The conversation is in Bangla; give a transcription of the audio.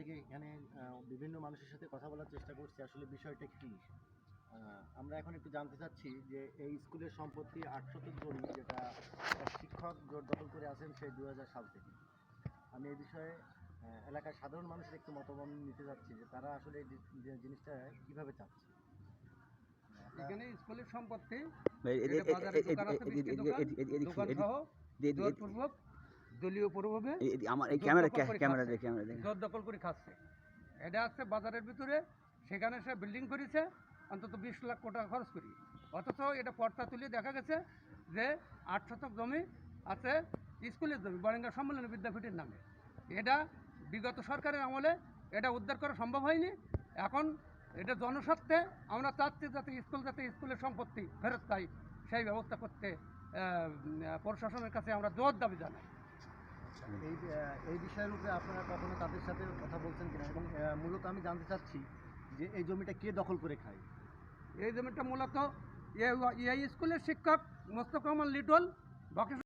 থেকে এখানে বিভিন্ন মানুষের সাথে কথা বলার চেষ্টা করছি আসলে বিষয়টা কী আমরা এখন একটু জানতে চাচ্ছি যে এই স্কুলের সম্পত্তি আটশো জমি যেটা শিক্ষক জোর দখল করে আছেন সেই দু সাল থেকে আমি এই বিষয়ে এলাকার সাধারণ মানুষের একটু মতামত নিতে চাচ্ছি যে তারা আসলে এই জিনিসটা কীভাবে চাচ্ছে স্কুলের সম্পত্তি দলীয় এ- আমার এই ক্যামেরা ক্যামেরা দেখে ক্যামেরা দেখে। জোর দখল করে খাচ্ছে। এটা আছে বাজারের ভিতরে সেখানে সে বিল্ডিং করেছে অন্তত বিশ লাখ কোটি খরচ করি। অথচ এটা পর্দা তুলে দেখা গেছে যে আট শতক জমি আছে স্কুলের জমি বরেঙ্গা সম্মেলন বিদ্যাপীঠের নামে। এটা বিগত সরকারের আমলে এটা উদ্ধার করা সম্ভব হয়নি। এখন এটা জনস্বার্থে আমরা চাচ্ছি যাতে স্কুল যাতে স্কুলের সম্পত্তি ফেরত পাই সেই ব্যবস্থা করতে প্রশাসনের কাছে আমরা জোর দাবি জানাই। এই আহ, এই বিষয়ের উপরে আপনারা কখনো তাদের সাথে কথা বলছেন কিনা? এবং আহ, মূলত আমি জানতে চাচ্ছি যে এই জমিটা কে দখল করে খায়? এই জমিটা মূলত এই স্কুলের শিক্ষক মোস্তফা কামাল লিটল বকেশ